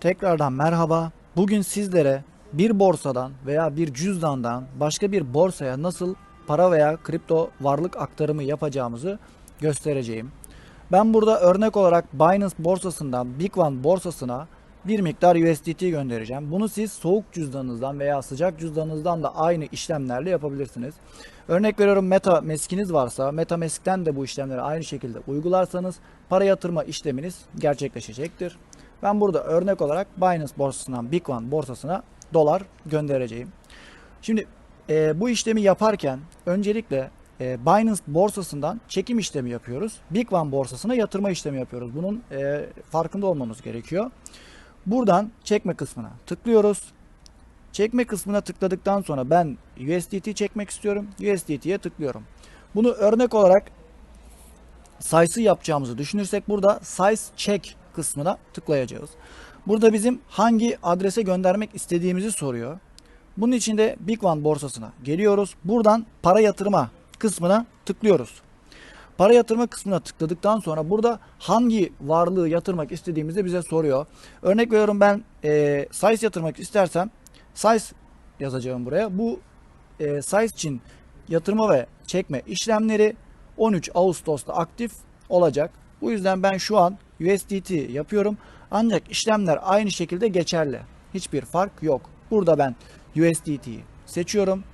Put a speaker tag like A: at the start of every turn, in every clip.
A: Tekrardan merhaba. Bugün sizlere bir borsadan veya bir cüzdandan başka bir borsaya nasıl para veya kripto varlık aktarımı yapacağımızı göstereceğim. Ben burada örnek olarak Binance borsasından Big borsasına bir miktar USDT göndereceğim. Bunu siz soğuk cüzdanınızdan veya sıcak cüzdanınızdan da aynı işlemlerle yapabilirsiniz. Örnek veriyorum MetaMask'iniz varsa MetaMask'ten de bu işlemleri aynı şekilde uygularsanız para yatırma işleminiz gerçekleşecektir. Ben burada örnek olarak Binance borsasından One borsasına dolar göndereceğim. Şimdi e, bu işlemi yaparken öncelikle e, Binance borsasından çekim işlemi yapıyoruz. One borsasına yatırma işlemi yapıyoruz. Bunun e, farkında olmamız gerekiyor. Buradan çekme kısmına tıklıyoruz. Çekme kısmına tıkladıktan sonra ben USDT çekmek istiyorum. USDT'ye tıklıyorum. Bunu örnek olarak size'ı yapacağımızı düşünürsek burada size check kısmına tıklayacağız. Burada bizim hangi adrese göndermek istediğimizi soruyor. Bunun için de Big One borsasına geliyoruz. Buradan para yatırma kısmına tıklıyoruz. Para yatırma kısmına tıkladıktan sonra burada hangi varlığı yatırmak istediğimizi bize soruyor. Örnek veriyorum ben e, size yatırmak istersem size yazacağım buraya. Bu e, size için yatırma ve çekme işlemleri 13 Ağustos'ta aktif olacak. Bu yüzden ben şu an USDT yapıyorum. Ancak işlemler aynı şekilde geçerli. Hiçbir fark yok. Burada ben USDT'yi seçiyorum.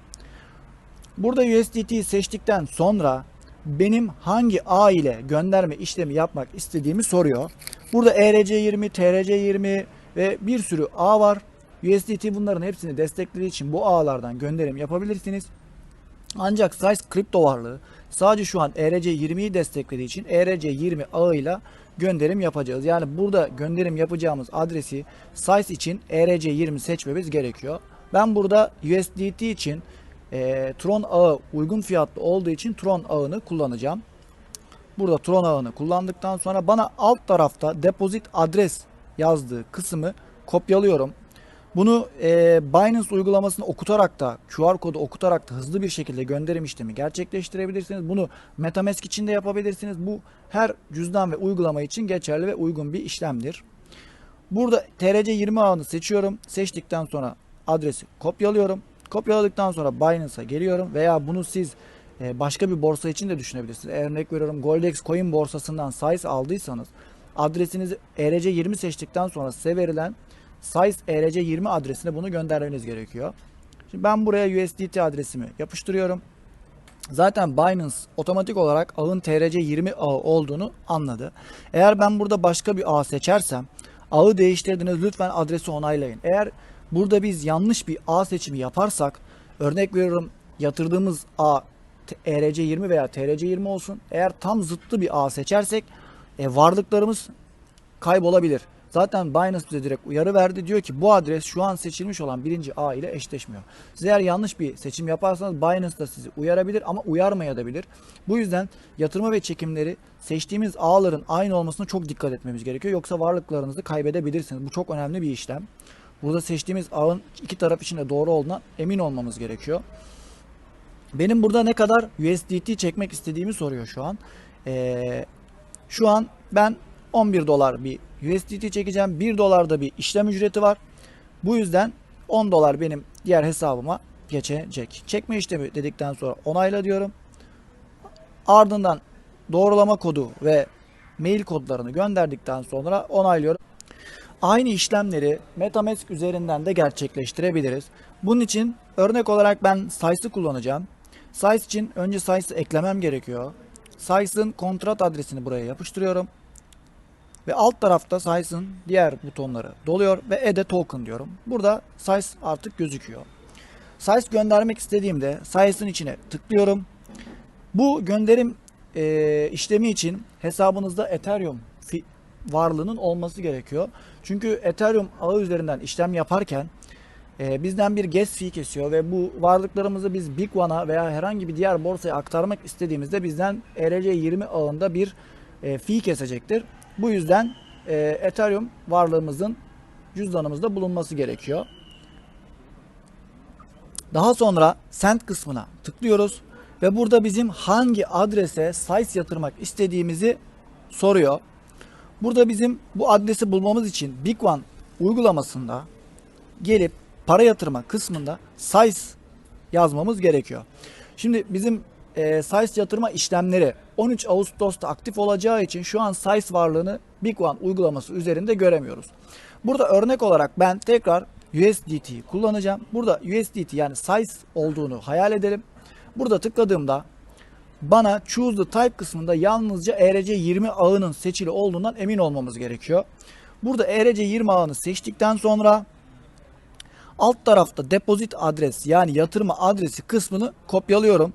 A: Burada USDT'yi seçtikten sonra benim hangi ağ ile gönderme işlemi yapmak istediğimi soruyor. Burada E ERC20, TRC20 ve bir sürü ağ var. USDT bunların hepsini desteklediği için bu ağlardan gönderim yapabilirsiniz. Ancak Size kripto varlığı sadece şu an E ERC20'yi desteklediği için E ERC20 ağıyla gönderim yapacağız. Yani burada gönderim yapacağımız adresi Size için E ERC20 seçmemiz gerekiyor. Ben burada USDT için e, Tron ağı uygun fiyatlı olduğu için Tron ağını kullanacağım. Burada Tron ağını kullandıktan sonra bana alt tarafta deposit adres yazdığı kısmı kopyalıyorum. Bunu e, Binance uygulamasını okutarak da QR kodu okutarak da hızlı bir şekilde gönderim işlemi gerçekleştirebilirsiniz. Bunu MetaMask için de yapabilirsiniz. Bu her cüzdan ve uygulama için geçerli ve uygun bir işlemdir. Burada TRC20 ağını seçiyorum. Seçtikten sonra adresi kopyalıyorum. Kopyaladıktan sonra Binance'a geliyorum veya bunu siz e, başka bir borsa için de düşünebilirsiniz. Örnek veriyorum Goldex Coin borsasından size aldıysanız adresinizi ERC20 seçtikten sonra size verilen size ERC20 adresine bunu göndermeniz gerekiyor. Şimdi ben buraya USDT adresimi yapıştırıyorum. Zaten Binance otomatik olarak ağın TRC20 ağı olduğunu anladı. Eğer ben burada başka bir ağ seçersem ağı değiştirdiniz lütfen adresi onaylayın. Eğer burada biz yanlış bir ağ seçimi yaparsak örnek veriyorum yatırdığımız ağ T- ERC20 veya TRC20 olsun. Eğer tam zıttı bir ağ seçersek e, varlıklarımız kaybolabilir. Zaten Binance bize direkt uyarı verdi. Diyor ki bu adres şu an seçilmiş olan birinci ağ ile eşleşmiyor. Siz eğer yanlış bir seçim yaparsanız Binance da sizi uyarabilir ama uyarmayabilir. Bu yüzden yatırma ve çekimleri seçtiğimiz ağların aynı olmasına çok dikkat etmemiz gerekiyor. Yoksa varlıklarınızı kaybedebilirsiniz. Bu çok önemli bir işlem. Burada seçtiğimiz ağın iki taraf için de doğru olduğuna emin olmamız gerekiyor. Benim burada ne kadar USDT çekmek istediğimi soruyor şu an. Ee, şu an ben 11 dolar bir USDT çekeceğim. 1 dolar da bir işlem ücreti var. Bu yüzden 10 dolar benim diğer hesabıma geçecek. Çekme işlemi dedikten sonra onayla diyorum. Ardından doğrulama kodu ve mail kodlarını gönderdikten sonra onaylıyorum. Aynı işlemleri MetaMask üzerinden de gerçekleştirebiliriz. Bunun için örnek olarak ben Size'ı kullanacağım. Size için önce Size'ı eklemem gerekiyor. Size'ın kontrat adresini buraya yapıştırıyorum. Ve alt tarafta Size'ın diğer butonları doluyor ve a Token diyorum. Burada Size artık gözüküyor. Size göndermek istediğimde Size'ın içine tıklıyorum. Bu gönderim e, işlemi için hesabınızda Ethereum varlığının olması gerekiyor. Çünkü Ethereum ağı üzerinden işlem yaparken e, bizden bir gas fee kesiyor ve bu varlıklarımızı biz Big One'a veya herhangi bir diğer borsaya aktarmak istediğimizde bizden ERC20 ağında bir e, fee kesecektir. Bu yüzden e, Ethereum varlığımızın cüzdanımızda bulunması gerekiyor. Daha sonra send kısmına tıklıyoruz ve burada bizim hangi adrese size yatırmak istediğimizi soruyor. Burada bizim bu adresi bulmamız için Big One uygulamasında gelip para yatırma kısmında size yazmamız gerekiyor. Şimdi bizim e, size yatırma işlemleri 13 Ağustos'ta aktif olacağı için şu an size varlığını Big One uygulaması üzerinde göremiyoruz. Burada örnek olarak ben tekrar USDT'yi kullanacağım. Burada USDT yani size olduğunu hayal edelim. Burada tıkladığımda bana choose the type kısmında yalnızca ERC20 ağının seçili olduğundan emin olmamız gerekiyor. Burada ERC20 ağını seçtikten sonra alt tarafta deposit adres yani yatırma adresi kısmını kopyalıyorum.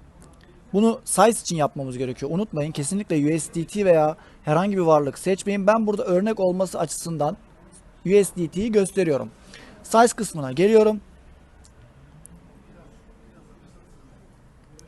A: Bunu size için yapmamız gerekiyor. Unutmayın kesinlikle USDT veya herhangi bir varlık seçmeyin. Ben burada örnek olması açısından USDT'yi gösteriyorum. Size kısmına geliyorum.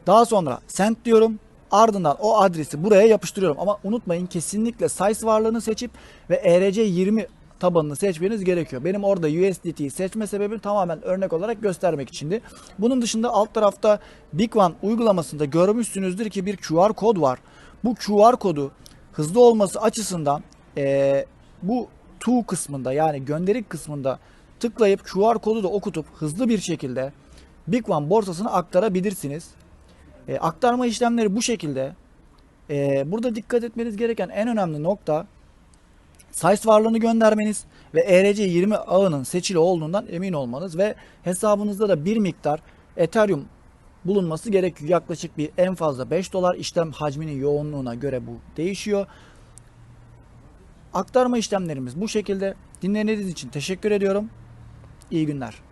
A: Daha sonra send diyorum. Ardından o adresi buraya yapıştırıyorum. Ama unutmayın kesinlikle size varlığını seçip ve ERC20 tabanını seçmeniz gerekiyor. Benim orada USDT'yi seçme sebebim tamamen örnek olarak göstermek içindi. Bunun dışında alt tarafta Big One uygulamasında görmüşsünüzdür ki bir QR kod var. Bu QR kodu hızlı olması açısından eee, bu to kısmında yani gönderik kısmında tıklayıp QR kodu da okutup hızlı bir şekilde Big One borsasına aktarabilirsiniz. E, aktarma işlemleri bu şekilde. E, burada dikkat etmeniz gereken en önemli nokta size varlığını göndermeniz ve ERC20 ağının seçili olduğundan emin olmanız ve hesabınızda da bir miktar Ethereum bulunması gerekiyor. Yaklaşık bir en fazla 5 dolar işlem hacminin yoğunluğuna göre bu değişiyor. Aktarma işlemlerimiz bu şekilde. Dinlediğiniz için teşekkür ediyorum. İyi günler.